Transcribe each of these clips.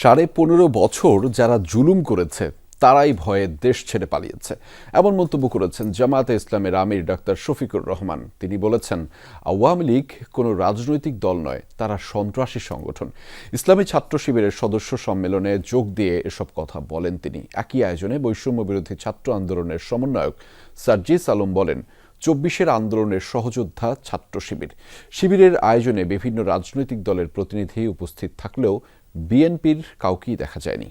সাড়ে পনেরো বছর যারা জুলুম করেছে, তারাই ভয়ে দেশ ছেড়ে পালিয়েছে। এমন মন্তব্য করেছেন জামায়াতে ইসলামের আমির ডাক্তার শফিকুর রহমান। তিনি বলেছেন, আওয়ামী লীগ কোনো রাজনৈতিক দল নয়, তারা সন্ত্রাসী সংগঠন। ইসলামী ছাত্র শিবিরের সদস্য সম্মেলনে যোগ দিয়ে এসব কথা বলেন তিনি। একই আয়োজনে বৈষম্য বিরোধী ছাত্র আন্দোলনের সমন্বয়ক সার্জিস আলম বলেন, চব্বিশের আন্দোলনের সহযোদ্ধা ছাত্র শিবির। শিবিরের আয়োজনে বিভিন্ন রাজনৈতিক দলের প্রতিনিধি উপস্থিত থাকলেও বিএনপির কাউকেই দেখা যায়নি।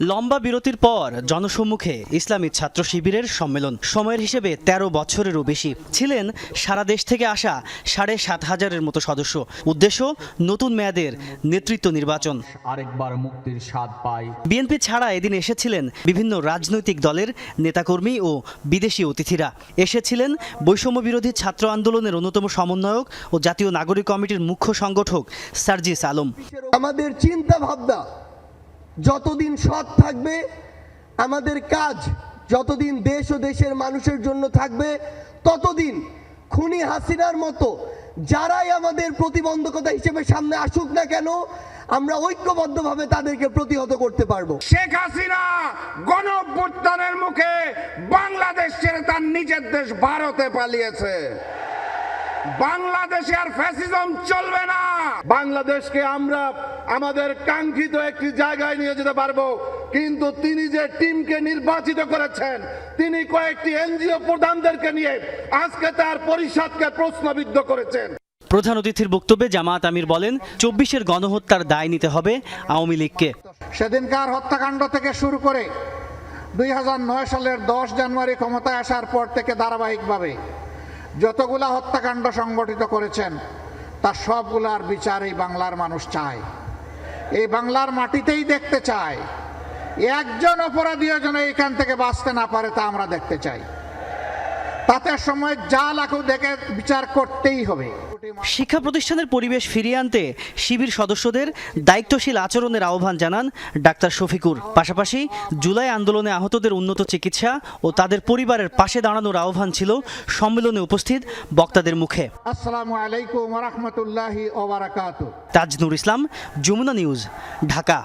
লম্বা বিরতির পর জনসম্মুখে ইসলামী ছাত্র শিবিরের সম্মেলন। সময়ের হিসেবে ১৩ বছরেরও বেশি। ছিলেন সারা দেশ থেকে আসা সাড়ে সাত হাজারের মতো সদস্য। উদ্দেশ্য নতুন মেয়াদের নেতৃত্ব নির্বাচন। আরেকবার মুক্তির স্বাদ পাই। বিএনপি ছাড়া এদিন এসেছিলেন বিভিন্ন রাজনৈতিক দলের নেতাকর্মী ও বিদেশি অতিথিরা। এসেছিলেন বৈষম্য বিরোধী ছাত্র আন্দোলনের অন্যতম সমন্বয়ক ও জাতীয় নাগরিক কমিটির মুখ্য সংগঠক সার্জিস আলম। আমাদের চিন্তা ভাবনা যতদিন সৎ থাকবে, আমাদের কাজ যতদিন দেশ ও দেশের মানুষের জন্য থাকবে, ততদিন খুনি হাসিনার মতো যারাই আমাদের প্রতিবন্ধকতা হিসেবে সামনে আসুক না কেন, আমরা ঐক্যবদ্ধভাবে তাদেরকে প্রতিহত করতে পারব। শেখ হাসিনা গণ অভ্যুত্থানের মুখে বাংলাদেশ ছেড়ে তার নিজের দেশ ভারতে পালিয়েছে। বাংলাদেশে আর ফ্যাসিজম চলবে না। বাংলাদেশকে আমরা আমাদের কাঙ্ক্ষিত একটি জায়গায় নিয়ে যেতে পারব। কিন্তু তিনি যে টিমকে নির্বাচিত করেছেন তিনি কয়েকটি এনজিও প্রধানদেরকে নিয়ে আজকে তার পরিষদকে প্রশ্নবিদ্ধ করেছেন। প্রধান অতিথির বক্তব্যে জামাত আমির বলেন চব্বিশের গণহত্যার দায় নিতে হবে আওয়ামী লীগকে। সেদিনকার হত্যাকাণ্ড থেকে শুরু করে দুই হাজার নয় সালের দশ জানুয়ারি ক্ষমতায় আসার পর থেকে ধারাবাহিকভাবে যতগুলা হত্যাকাণ্ড সংগঠিত করেছেন তার সবগুলার বিচার এই বাংলার মানুষ চায়। এই বাংলার মাটিতেই দেখতে চাই একজন অপরাধীও যেন এখান থেকে বাঁচতে না পারে তা আমরা দেখতে চাই। তাতে সময় যা লাখু দেখে বিচার করতেই হবে। শিক্ষা প্রতিষ্ঠানের পরিবেশ ফিরিয়ে আনতে শিবির সদস্যদের দায়িত্বশীল আচরণের আহ্বান জানান ডাক্তার শফিকুর। পাশাপাশি জুলাই আন্দোলনে আহতদের উন্নত চিকিৎসা ও তাদের পরিবারের পাশে দাঁড়ানোর আহ্বান ছিল সম্মেলনে উপস্থিত বক্তাদের মুখে। আসসালামু আলাইকুম রহমতুল্লাহি তাজনুর ইসলাম যমুনা নিউজ ঢাকা।